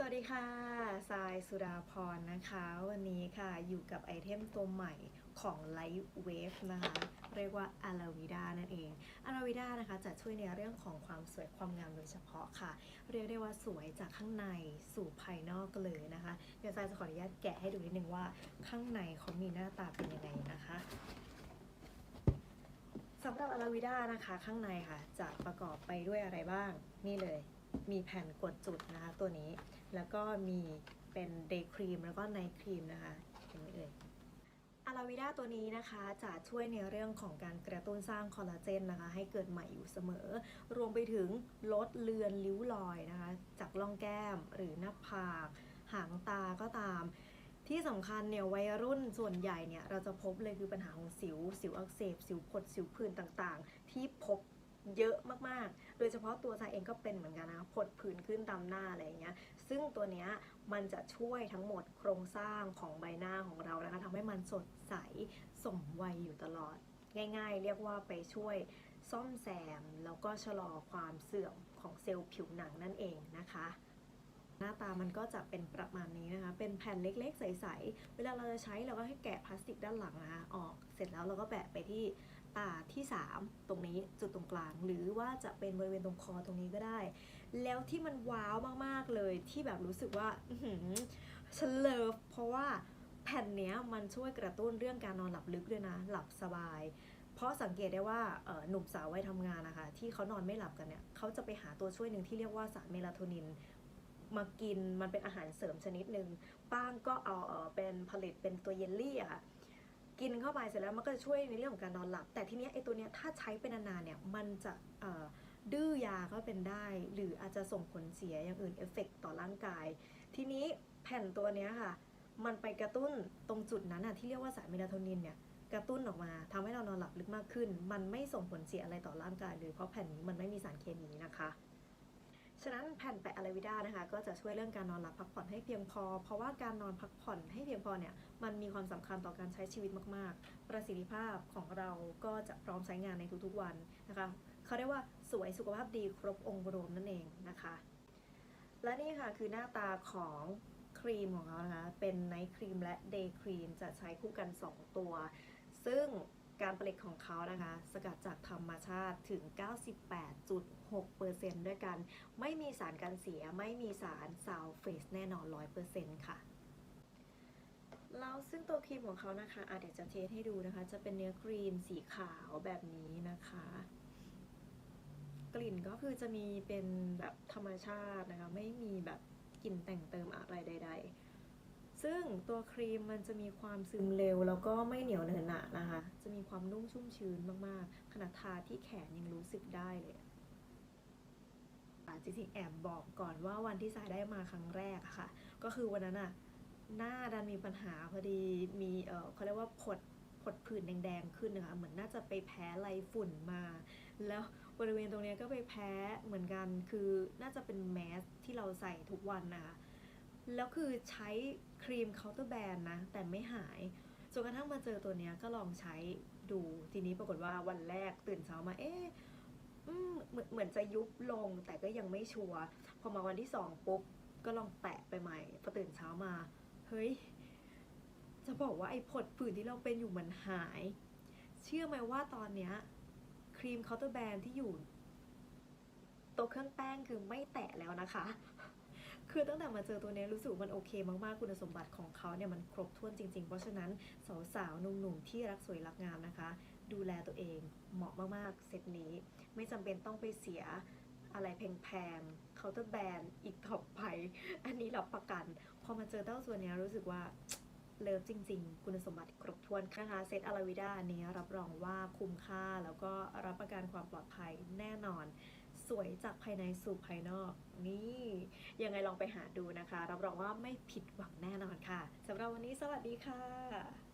สวัสดีค่ะทรายสุดาพรนะคะ วันนี้ค่ะอยู่กับไอเทมตัวใหม่ของ Light Wave นะคะ เรียกว่า a l a v i d a นั่นเอง a l a v i d a นะคะจะช่วยในเรื่องของความสวยความงามโดยเฉพาะค่ะ เรียกได้ว่าสวยจากข้างในสู่ภายนอกเลยนะคะ เดี๋ยวทรายจะขออนุญาตแกะให้ดูนิดนึงว่าข้างในเขามีหน้าตาเป็นยังไงนะคะสำหรับอาราวิด้านะคะ ข้างในค่ะจะประกอบไปด้วยอะไรบ้างนี่เลย มีแผ่นกดจุดนะคะตัวนี้ แล้วก็มีเป็นเดย์ครีมแล้วก็ไนท์ครีมนะคะเห็นไหมเอ่ยอาราวิด้าตัวนี้นะคะจะช่วยในเรื่องของการกระตุ้นสร้างคอลลาเจนนะคะ ให้เกิดใหม่อยู่เสมอ รวมไปถึงลดเลือนริ้วรอยนะคะ จากร่องแก้มหรือหน้าผาก หางตาก็ตาม ที่สำคัญเนี่ยวัยรุ่นส่วนใหญ่เนี่ยเราจะพบเลยคือปัญหาของสิว สิวอักเสบ สิวผดสิวผื่นต่างๆ ที่พบ เยอะมากๆ โดยเฉพาะตัวทรายเองก็เป็นเหมือนกันนะผดผื่นขึ้นตามหน้าอะไรอย่างเงี้ย ซึ่งตัวเนี้ยมันจะช่วยทั้งหมดโครงสร้างของใบหน้าของเรานะคะทำให้มันสดใสสมวัยอยู่ตลอด ง่าย ๆ เรียกว่าไปช่วยซ่อมแซม แล้วก็ชะลอความเสื่อมของเซลล์ผิวหนังนั่นเองนะคะหน้าตามันก็จะเป็นประมาณนี้นะคะ เป็นแผ่นเล็กๆ ใส ๆ เวลาเราจะใช้เราก็ให้แกะพลาสติกด้านหลังนะคะออก เสร็จแล้วเราก็แปะไปที่ ตาที่ 3 ตรงนี้จุดตรงกลาง หรือว่าจะเป็นบริเวณตรงคอตรงนี้ก็ได้ แล้วที่มันว้าวมากๆเลยที่แบบรู้สึกว่าอืฉันเลิฟเพราะว่าแผ่นเนี้ยมันช่วยกระตุ้นเรื่องการนอนหลับลึกด้วยนะ หลับสบาย เพราะสังเกตได้ว่าหนุ่มสาววัยทำงานนะคะ ที่เขานอนไม่หลับกันเนี่ยเขาจะไปหาตัวช่วยหนึ่งที่เรียกว่าสารเมลาโทนินมากินมันเป็นอาหารเสริมชนิดหนึ่งป้างก็เอาเออเป็นผลิตเป็นตัวเยลลี่อะค่ะ กินเข้าไปเสร็จแล้วมันก็จะช่วยในเรื่องของการนอนหลับ แต่ทีเนี้ยไอตัวเนี้ยถ้าใช้เป็นนานๆเนี่ยมันจะดื้อยาก็เป็นได้ หรืออาจจะส่งผลเสียอย่างอื่นเอฟเฟกต่อร่างกาย ทีนี้แผ่นตัวเนี้ยค่ะ มันไปกระตุ้นตรงจุดนั้นอะที่เรียกว่าสารเมลาโทนินเนี่ยกระตุ้นออกมาทำให้เรานอนหลับลึกมากขึ้น มันไม่ส่งผลเสียอะไรต่อร่างกายเลยเพราะแผ่นนี้มันไม่มีสารเคมีนะคะ ฉะนั้นแผ่นแปะอะลาวิด้านะคะ ก็จะช่วยเรื่องการนอนหลับพักผ่อนให้เพียงพอ เพราะว่าการนอนพักผ่อนให้เพียงพอเนี่ยมันมีความสำคัญต่อการใช้ชีวิตมาก ๆ ประสิทธิภาพของเราก็จะพร้อมใช้งานในทุกๆวันนะคะเขาเรียกว่าสวยสุขภาพดีครบองค์รวมนั่นเองนะคะ และนี่ค่ะคือหน้าตาของครีมของเขานะคะ เป็นไนท์ครีมและเดย์ครีมจะใช้คู่กัน 2 ตัว ซึ่ง การผลิตของเขานะคะ สกัดจากธรรมชาติถึง 98.6%ด้วยกัน ไม่มีสารกันเสียไม่มีสารซาวเฟสแน่นอน 100%ค่ะแล้วซึ่งตัวครีมของเขานะคะอาจจะเทสให้ดูนะคะ จะเป็นเนื้อครีมสีขาวแบบนี้นะคะ กลิ่นก็คือจะมีเป็นแบบธรรมชาตินะคะ ไม่มีแบบกลิ่นแต่งเติมอะไร ซึ่งตัวครีมมันจะมีความซึมเร็ว แล้วก็ไม่เหนียวเนอะหนะนะคะ จะมีความนุ่มชุ่มชื้นมากๆ ขนาดทาที่แขนยังรู้สึกได้เลยจริงๆแอบบอกก่อนว่าวันที่สายได้มาครั้งแรกอะค่ะ ก็คือวันนั้นอะหน้าดันมีปัญหาพอดีมีเออเขาเรียกว่าผดผดผื่นแดง ๆ ขึ้นนะคะเหมือนน่าจะไปแพ้ไรฝุ่นมา แล้วบริเวณตรงนี้ก็ไปแพ้เหมือนกันคือน่าจะเป็นแมสที่เราใส่ทุกวันนะคะ แล้วคือใช้ครีมเคาน์เตอร์แบนนะ แต่ไม่หายจนกระทั่งมาเจอตัวเนี้ยก็ลองใช้ดูทีนี้ปรากฏว่าวันแรกตื่นเช้ามาเอ๊ะเหมือนเหมือนจะยุบลงแต่ก็ยังไม่ชัวร์พอมาวันที่สองปุ๊บก็ลองแปะไปใหม่พอตื่นเช้ามา เฮ้ย จะบอกว่าไอ้ผดผื่นที่เราเป็นอยู่มันหาย เชื่อไหมว่าตอนเนี้ยครีมเคาน์เตอร์แบนที่อยู่ตัวเครื่องแป้งคือไม่แตะแล้วนะคะ คือตั้งแต่มาเจอตัวนี้รู้สึกมันโอเคมากๆ คุณสมบัติของเขาเนี่ยมันครบถ้วนจริง ๆ เพราะฉะนั้นสาวๆหนุ่มๆที่รักสวยรักงามนะคะ ดูแลตัวเองเหมาะมากๆ เซตนี้ไม่จำเป็นต้องไปเสียอะไรแพงๆเคาน์เตอร์แบนอีกต่อไป อันนี้รับประกัน พอมาเจอเต้าส่วนนี้รู้สึกว่าเลิฟจริง ๆ คุณสมบัติครบถ้วนนะคะเซตอาราวิด้านี้รับรองว่าคุ้มค่าแล้วก็รับประกันความปลอดภัยแน่นอน สวยจากภายในสู่ภายนอก นี่ยังไงลองไปหาดูนะคะ รับรองว่าไม่ผิดหวังแน่นอนค่ะสำหรับวันนี้สวัสดีค่ะ